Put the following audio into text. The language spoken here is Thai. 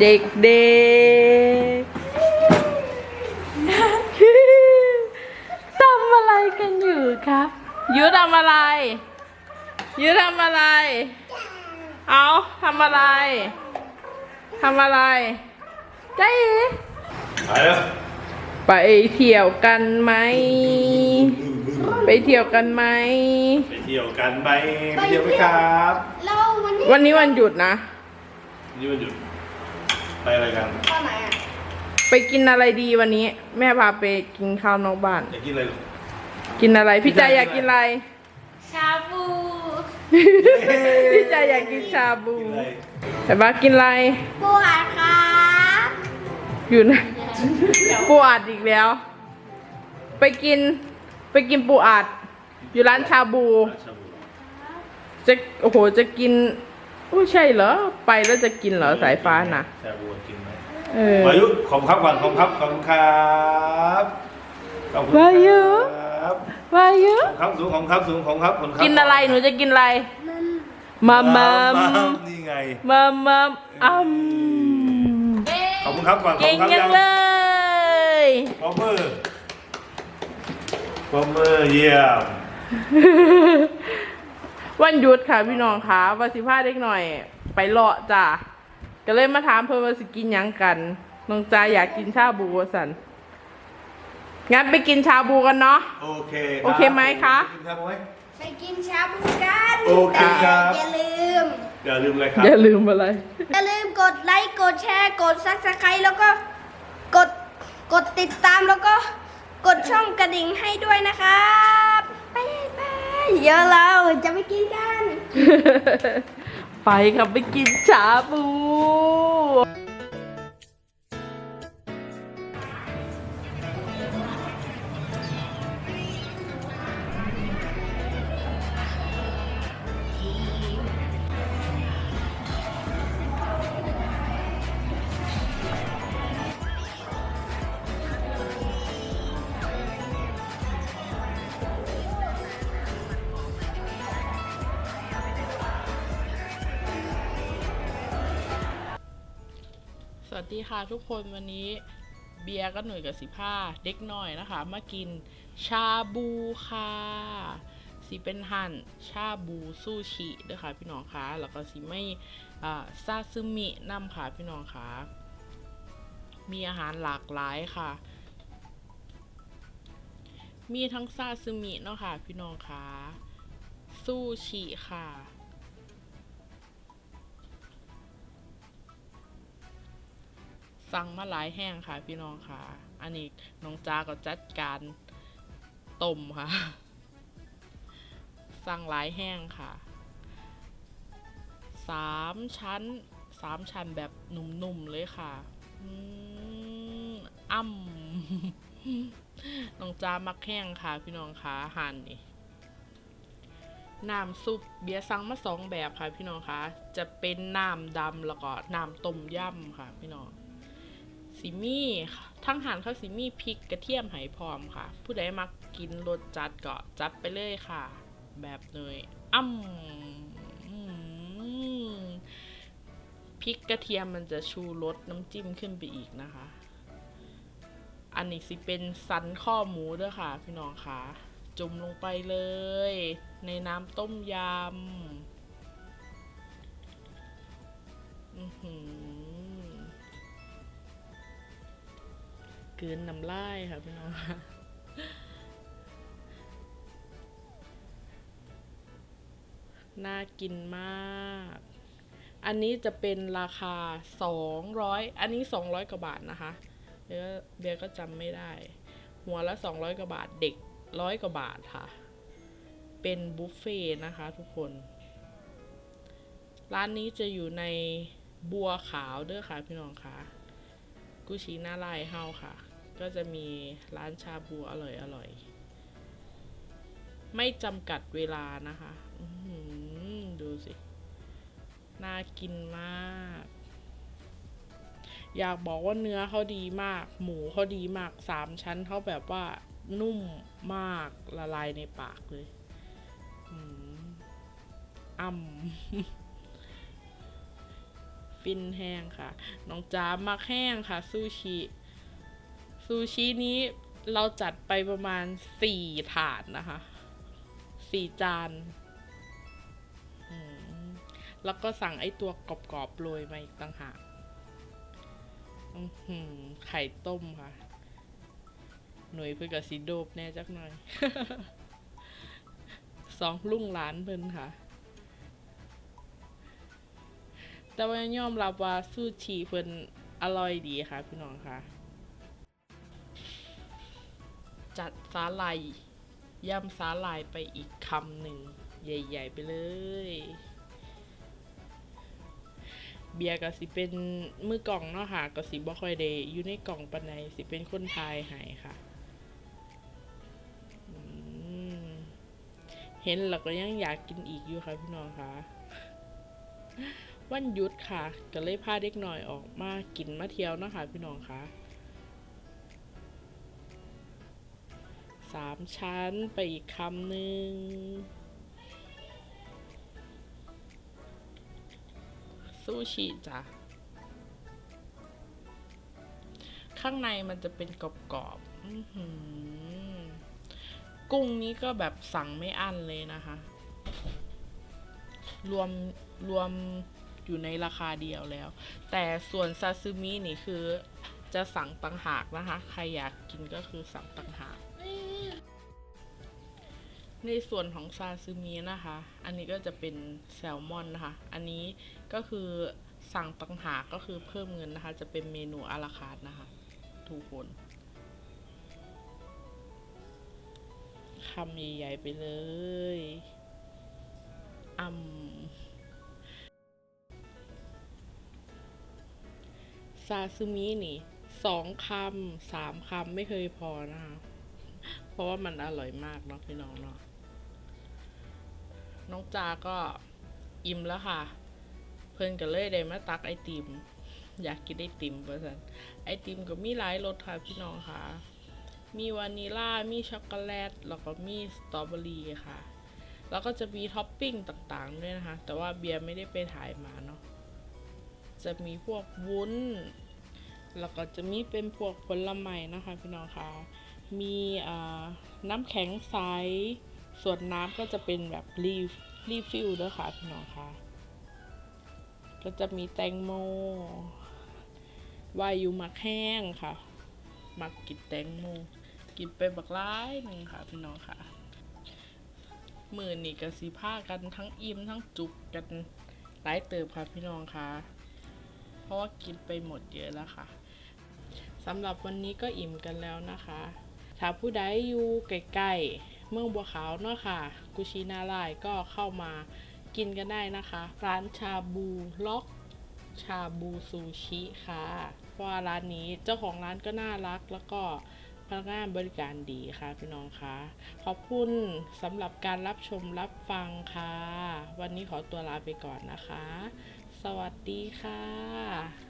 เด็กเด็กๆทำอะไรกันอยู่ครับยูทำอะไรยูทำอะไร เอาทำอะไรทำอะไรใจาอีไปแล้วไปเที่ยวกันไหม ไปเที่ยวกันไหม ไปเที่ยวกันไหมไปเที่ยวไหมครับเราวันนี้วันนี้วันหยุดนะนี่วันหยุด ไปอะไรกันตอนไหนอะไปกินอะไรดีวันนี้ แม่พาไปกินข้าวนอกบ้าน อยากกินอะไรลูกกินอะไร พี่ใจายอยากกินอะไร ชาบูพี่ใจายอยากกินชาบูกินอะไรแต่ว่ากินอะไรปวดครับอยู่นะ ปูอัดอีกแล้ว ไปกิน ไปกินปูอัด อยู่ร้านชาบู ชาบูจะโอ้โหจะกิน อู้ใช่เหรอ ไปแล้วจะกินเหรอสายฟ้าน่ะชาบูกินไหมเออ วายุขอบคุณครับก่อนขอบคุณครับขอบคุณครับขอบคุณวายุครับวายุขอบคุณครับสูงขอบคุณครับสูงขอบคุณครับขอบคุณครับกินอะไรหนูจะกินอะไรมามานี่ไงมามาอัมขอบคุณครับก่อนขอบเก่งคุณครับยังเลยปอมเมอร์ปอมเมอร์เยี่ยม วันหยุดค่ะพี่น้องค่ะวันสิพาเด็กหน่อย ไปเลาะจ้ะก็เลยมาถามเพิ่นว่าสิกินหยังกันน้องจ้าอยากกินชาบูว่าสันงั้นไปกินชาบูกันเนาะ โอเคโอเคไหมคะ กินครับไหมไปกินชาบูกันโอเคครับแต่อย่าลืม อย่าลืมเลยครับ อย่าลืมอะไร อย่าลืมกดไลค์ กดแชร์ กดซับสไครต์แล้วก็กด กดติดตามแล้วก็ กดช่องกระดิ่งให้ด้วยนะครับ ไปไป เดี๋ยวเราจะไปกินกัน ไปครับไปกินชาบู วัสดีค่ะทุกคนวันนี้เบียร์ก็หน่วยกับสิผ้าเด็กหน่อยนะคะ มากินชาบูค่ะสีเป็นหั่นชาบูซูชิด้วยค่ะพี่น้องคะแล้วก็สีไม่ซาซึมินำค่ะพี่น้องคะมีอาหารหลากหลายค่ะ มีทั้งซาซึมิเนาะค่ะพี่น้องคะซูชิค่ะ สั่งมาหลายแห้งค่ะพี่น้องค่ะ อันนี้น้องจาก็จัดการต้มค่ะ สั่งหลายแห้งค่ะสามชั้นสามชั้นแบบหนุ่มๆเลยค่ะอืมอ่ำน้องจามักแห้งค่ะ พี่น้องค่ะหั่นนี่น้ำซุปเบียร์สั่งมาสองแบบค่ะ พี่น้องค่ะจะเป็นน้ำดำแล้วก็น้ำต้มยำค่ะ พี่น้อง สิมีทั้งหารเขาวสิมีพริกกระเทียมไหพร้อมค่ะ ผู้ใดมักกินรสจัดก็จัดไปเลยค่ะ แบบเนยอ้ำอืมพริกกระเทียมมันจะชูรสน้ำจิ้มขึ้นไปอีกนะคะ อันนี้สิเป็นสันข้อหมูด้วยค่ะ พี่น้องค่ะจุ่มลงไปเลย ในน้ำต้มยำ อือหือ กลืนน้ำลายค่ะพี่น้องค่ะน่ากินมาก อันนี้จะเป็นราคา 200 อันนี้ 200 กว่าบาทนะคะเบียร์เบียร์ก็จำไม่ได้ หัวละ 200 กว่าบาท เด็กร้อยกว่าบาทค่ะ เป็นบุฟเฟ่นะคะทุกคน ร้านนี้จะอยู่ในบัวขาวเด้อค่ะพี่น้องค่ะ กุชิหน้าไร่เฮาค่ะ ก็จะมีร้านชาบูอร่อยอร่อยไม่จำกัดเวลานะคะดูสิ น่ากินมาก อยากบอกว่าเนื้อเขาดีมาก หมูเขาดีมากสามชั้นเขาแบบว่านุ่มมากละลายในปากเลยอืมอ่ำฟินแห้งค่ะ น้องจ๋ามักแห้งค่ะซูชิ ซูชินี้เราจัดไปประมาณสี่ถาดนะคะสี่จานแล้วก็สั่งไอ้ตัวกรอบๆโรยมาอีกต่างหากไข่ต้มค่ะ หน่วยเพื่อกับสีโดบแน่จักหน่อย สองลุงหลานเพิ่นค่ะ แต่ว่ายอมรับว่าซูชิเพิ่นอร่อยดีค่ะพี่น้องค่ะ จัดสาหร่ายย่ำสาหร่ายไปอีกคำหนึ่ง ใหญ่ ๆ ไปเลย เบียร์ก็สิเป็นมือกล่องเนาะค่ะก็สิบ่ค่อยได้อยู่ในกล่องปานใดสิเป็นคนทายให้ค่ะเห็นแล้วก็ยังอยากกินอีกอยู่ค่ะพี่น้องค่ะวันหยุดค่ะ ก็เลยพาเด็กหน่อยออกมากินมาเที่ยวเนาะค่ะพี่น้องค่ะามชั้นไปอีกคำหนึ่งซูชิจ้ะข้างในมันจะเป็นกรอบๆอื้อหือกุ้งนี้ก็แบบสั่งไม่อั้นเลยนะคะ รวมรวมอยู่ในราคาเดียวแล้ว แต่ส่วนซาซิมินี่คือจะสั่งต่างหากนะคะ ใครอยากกินก็คือสั่งต่างหาก ในส่วนของซาซิมินะคะ อันนี้ก็จะเป็นแซลมอนนะคะ อันนี้ก็คือสั่งต่างหากก็คือเพิ่มเงินนะคะ จะเป็นเมนูอาราคาร์นะคะ ทุกคนคำใหญ่ๆไปเลยอืมซาซิมินี่สองคำสามคำไม่เคยพอนะคะ เพราะว่ามันอร่อยมากเนาะพี่น้องเนาะ น้องจาก็อิ่มแล้วค่ะ เพิ่นก็เลยได้มาตักไอติม อยากกินไอติมเพื่อนไอติมก็มีหลายรสค่ะพี่น้องค่ะ มีวานิลามีช็อกโกแลต แล้วก็มีสตรอเบอรี่ค่ะ แล้วก็จะมีท็อปปิ้งต่างๆด้วยนะคะ แต่ว่าเบียร์ไม่ได้ไปถ่ายมาเนาะ จะมีพวกวุ้น แล้วก็จะมีเป็นพวกผลไม้นะคะพี่น้องค่ะ มีน้ำแข็งใส ส่วนน้ำก็จะเป็นแบบรีฟรีฟิลด้วยค่ะพี่น้องค่ะก็จะมีแตงโมวายุมักแห้งค่ะมักกินแตงโมกินไปบักร้ายหนึ่งค่ะพี่น้องค่ะมือนี่ก็สีผ้ากันทั้งอิ่มทั้งจุกกันหลายเติบค่ะพี่น้องค่ะเพราะว่ากินไปหมดเยอะแล้วค่ะสำหรับวันนี้ก็อิ่มกันแล้วนะคะ ถ้าผู้ใดอยู่ใกล้ๆ เมืองบัวขาวเนาะค่ะ กุชินาลายก็เข้ามากินกันได้นะคะ ร้านชาบูล็อกชาบูซูชิค่ะ เพราะว่าร้านนี้เจ้าของร้านก็น่ารักแล้วก็พนักงานบริการดีค่ะพี่น้องคะขอบคุณสำหรับการรับชมรับฟังค่ะ วันนี้ขอตัวลาไปก่อนนะคะ สวัสดีค่ะ